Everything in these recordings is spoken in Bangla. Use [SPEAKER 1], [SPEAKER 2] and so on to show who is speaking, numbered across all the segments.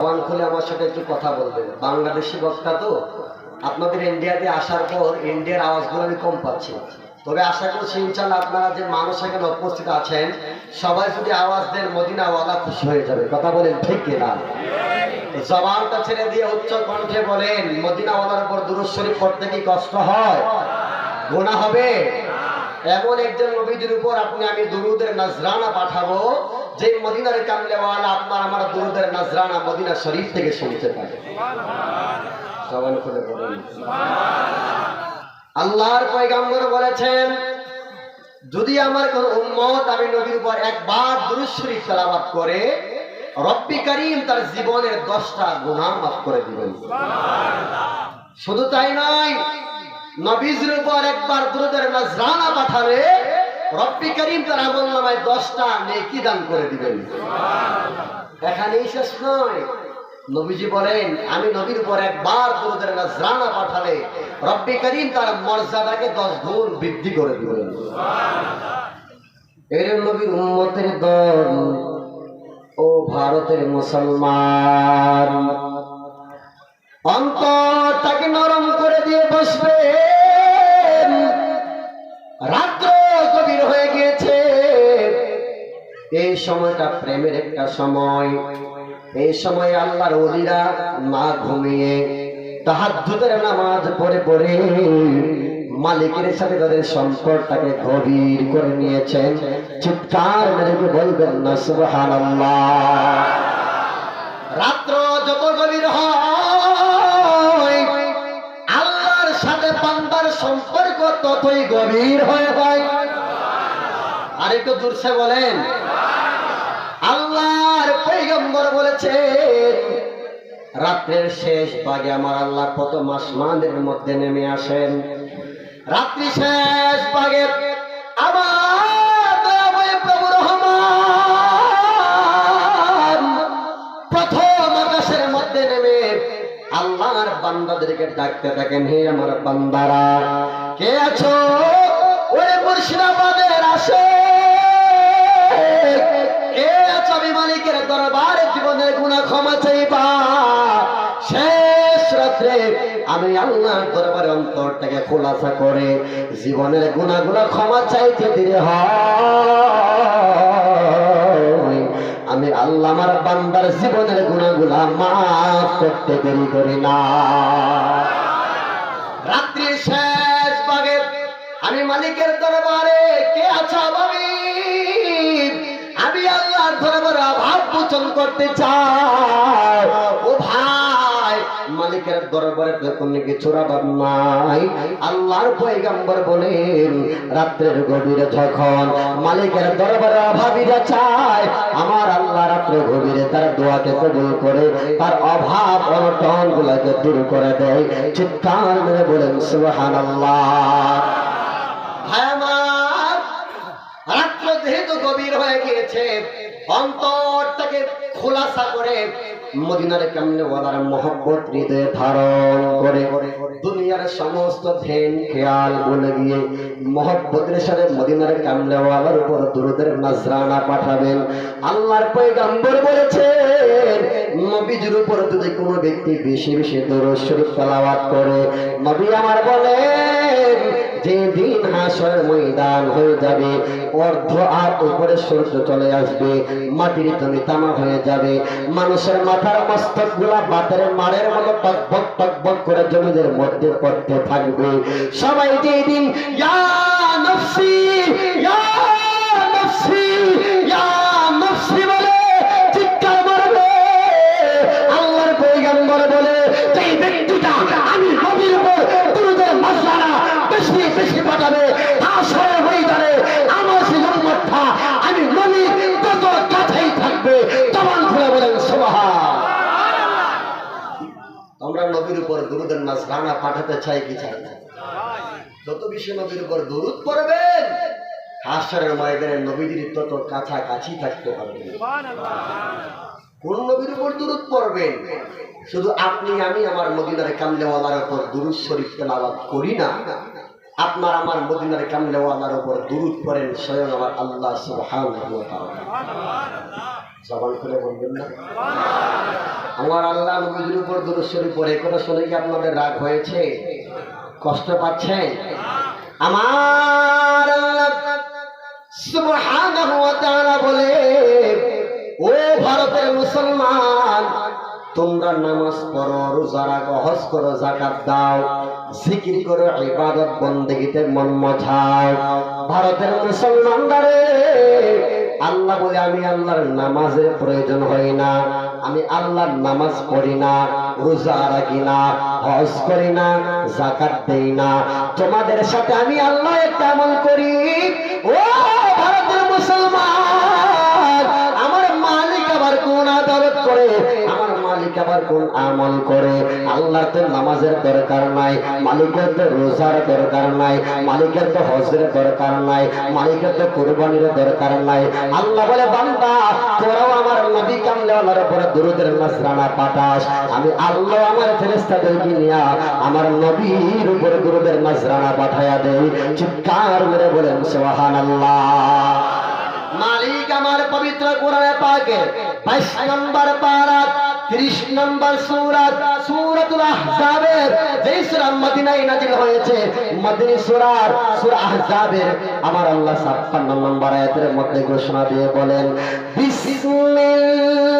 [SPEAKER 1] জবান খুলে আমার সাথে একটু কথা বলবেন। বাংলাদেশি বক্তা তো। আপনাদের ইন্ডিয়াতে আসার পর ইন্ডিয়ার আওয়াজগুলো আমি কম পাচ্ছি। তবে আশা করছি ইনশাল্লাহ আপনারা যে মানুষ এখানে উপস্থিত আছেন, সবাই যদি আওয়াজ দেন, মদিনাওয়ালা খুশি হয়ে যাবে। কথা বলেন, ঠিক কিনা? জবানটা ছেড়ে দিয়ে উচ্চ কণ্ঠে বলেন, মদিনাওয়ালার উপর দুরুদ শরীফ পড়তে কি কষ্ট হয়? গোনা হবে? এমন একজন নবীদের উপর আপনি আমি দুরুদের নাজরানা পাঠাবো যে মদিনার কামলেওয়ালা আপনার আমার দুরুদের নাজরানা মদিনা শরীফ থেকে শুনতে পারে আল্লাহর পয়গাম্বর বলেছেন, যদি আমার কোন উম্মত আমি নবীর উপর একবার শরীফ তেলাওয়াত করে, রব্বি করিম তার জীবনের দশটা গুনাহ মাফ করে দিবেন। শুধু তাই নয়, নবীজের উপর একবার দুরুদের নজরানা পাঠালে রব্বি করিম তার আমল নামায় দশটা নেকি দান করে দিবেন। এখানেই শেষ নয়। নবীজি বলেন, আমি নবীর উপর একবার দুরুদের নজরানা পাঠালে রব্বি করিম তার মর্যাদাকে দশ গুণ বৃদ্ধি করে দিবেন। এর নবীর উম্মতের দল ও ভারতের মুসলমান। অন্তরটাকে এই সময়টা প্রেমের একটা সময়। এই সময় আল্লাহর অলিরা না ঘুমিয়ে তাহাজ্জুদের নামাজ পড়ে পড়ে মালিকের সাথে তাদের সম্পর্কটাকে গভীর করে নিয়েছেন। চিৎকার মেরে বলবেন না, সুবহানাল্লাহ। রাত্র যত গভীর হয়, আল্লাহর সাথে বান্দার সম্পর্ক ততই গভীর হয়ে হয় আর একটু বলেন। আল্লাহর পৈগম্বর বলেছে, রাত্রের শেষ ভাগে আমার আল্লাহ কত মাস মানের মধ্যে নেমে আসেন। রাত্রি শেষ ভাগে আমার প্রভু রহমান প্রথম আকাশের মধ্যে নেমে আল্লাহর বান্দাদেরকে ডাকতে থাকেন, হে আমার বান্দারা, কে আছো? ওরে মুর্শিদাবাদের আসে মালিকের দরবারে জীবনের গুণা ক্ষমা চাইবা। শেষ রাত্রে আমি আল্লাহর দরবারে অন্তরটাকে খোলাসা করে জীবনের গুণাগুলো ক্ষমা চাইতে দিলে হয়। আমি আল্লাহ আমার বান্দার জীবনের গুণাগুলা মাফ করতে দেরি করি না। মোচন করতে চাই ও ভাই, মালিকের দরবারে কোনো কিছুর অভাব নাই। আল্লাহর পয়গাম্বর বলেন, রাত্রের গভীরে যখন মালিকের দরবারে অভাবীরা চায়, আমার আল্লাহ রাত্রে গভীরে তার দোয়াকে কবুল করে, তার অভাব অনটন গুলাকে দূর করে দেয়। চিৎকার মেরে বলেন ভাই আমার, রাত্র যেহেতু গভীর হয়ে গিয়েছে অন্তরটাকে খোলাসা করে মদিনার কেমনে ওয়ালার মহব্বত হৃদয়ে ধারণ করে, দুনিয়ার সমস্ত ধ্যান খেয়াল বলে গিয়ে মহব্বতের সাথে মদিনার কামলে ওয়ালার উপর দুরুদের নাজরানা পাঠাবেন। আল্লাহর পয়গাম্বর বলেছেন, নবীজির উপর যদি কোনো ব্যক্তি বেশি বেশি শরীফ তেলাওয়াত করে, নবী আমার বলেন যে দিন হাসরের ময়দান হয়ে যাবে, অর্ধ আর উপরে সূর্য চলে আসবে, মাটির তনি তামা হয়ে যাবে। মানুষের মাথার মস্তকগুলা বাতের মারের মতো টকবক টকবক করে জমিদের মধ্যে পড়তে থাকবে। সবাই যেদিন, ইয়া নফসি, ইয়া দুরুদের নাজরানা পাঠাতে চাই কি চাই যত বেশি নবীর উপর দরুদ পড়বেন হাসরের ময়দানে নবীজির তত কাছাকাছি থাকতে পারবেন কোন নবীর উপর দুরুদ পড়বেন? শুধু আপনি, আমি, আমার মদিনার কামলেওয়ালার উপর দুরুদ শরীফ তেলাওয়াত করি না। আপনার, আমার মদিনার কামলেওয়ালার উপর দুরুদ পড়েন স্বয়ং আমার আল্লাহ সুবহানাহু ওয়া তাআলা। জবান খুলে বলবেন না। আমার আল্লাহ নবীর উপর দুরুশ্বরী পরে কোনো শুনে কি আপনাদের রাগ হয়েছে? কষ্ট পাচ্ছেন আমার সুবহানাহু ওয়া তাআলা বলে, ও ভারতের মুসলমান, তোমরা নামাজ পড়ো, রোজা রাখো, হজ করো জাকাত দাও, জিকির করো, ইবাদত বন্দেগীতে মন মজাও। ভারতের মুসলমানরা আল্লাহ বলে, আমি আল্লাহর নামাজের প্রয়োজন হয় না। আমি আল্লাহর নামাজ পড়ি না, রোজা রাখি না, হজ করি না জাকাত দেই না। তোমাদের সাথে আমি আল্লাহ একটা আমল করি। ও মালিক আবার কোন আমল করে? আল্লাহর তো নামাজের দরকার নাই, মালিকের তো রোজার দরকার নাই, মালিকের তো হজের দরকার নাই, মালিকের তো কোরবানির দরকার নাই। আল্লাহ বলে, বান্দা, তোরাও আমার নবী কামলেওয়ালার উপরে দুরুদের নাসরানা পাঠাস। আমি আল্লাহ আমার ফেরেস্তাদেরকে নিয়া আমার নবীর উপরে দুরুদের নাসরানা পাঠায়া দেই। চিৎকার মেরে বলেন, সুবহানাল্লাহ। মালিক আমার পবিত্র কোরআনে পাকে। 22 নম্বর পারা 30 নম্বর সূরা সূরাতুল আহজাবের যে সূরা মদিনায় নাযিল হয়েছে, মদিনী সুরার, সুর আহজাবের, আমার আল্লাহ 56 নম্বর আয়াতের মধ্যে ঘোষণা দিয়ে বলেন বিসমিল্লাহির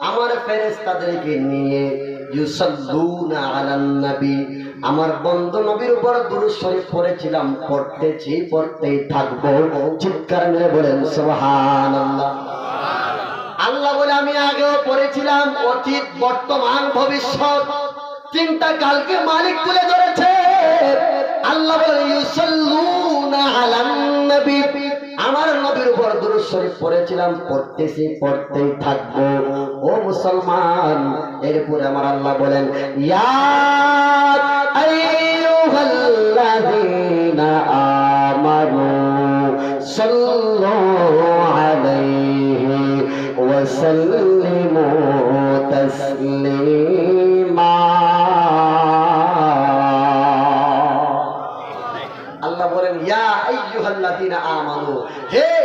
[SPEAKER 1] আমার ফেরেশতাদেরকে নিয়ে আমার বন্ধু নবীর উপর দুরূদ শরীফ পড়েছিলাম, পড়তেছি, পড়তেই থাকব। চিৎকার মেরে বলেন, সুবহানাল্লাহ। আল্লাহ বলে, আমি আগেও পড়েছিলাম, অতীত, বর্তমান, ভবিষ্যৎ। তিনটা কালকে মালিক তুলে ধরেছে। আল্লাহ বলে ইউসাল্লুনা আলান নবী। আমার নবীর উপর দুরুদ শরীফ পড়েছিলাম, পড়তেছি, পড়তেই থাকব। ও মুসলমান, এরপরে আমার আল্লাহ বলেন, ইয়া আইয়ুহাল্লাযীনা আমানু সাল্লু আলাইহি ওয়া সাল্লিমু তাসলিমা। আল্লাহ বলেন, ইয়া আইয়ুহাল্লাযীনা আমানু হে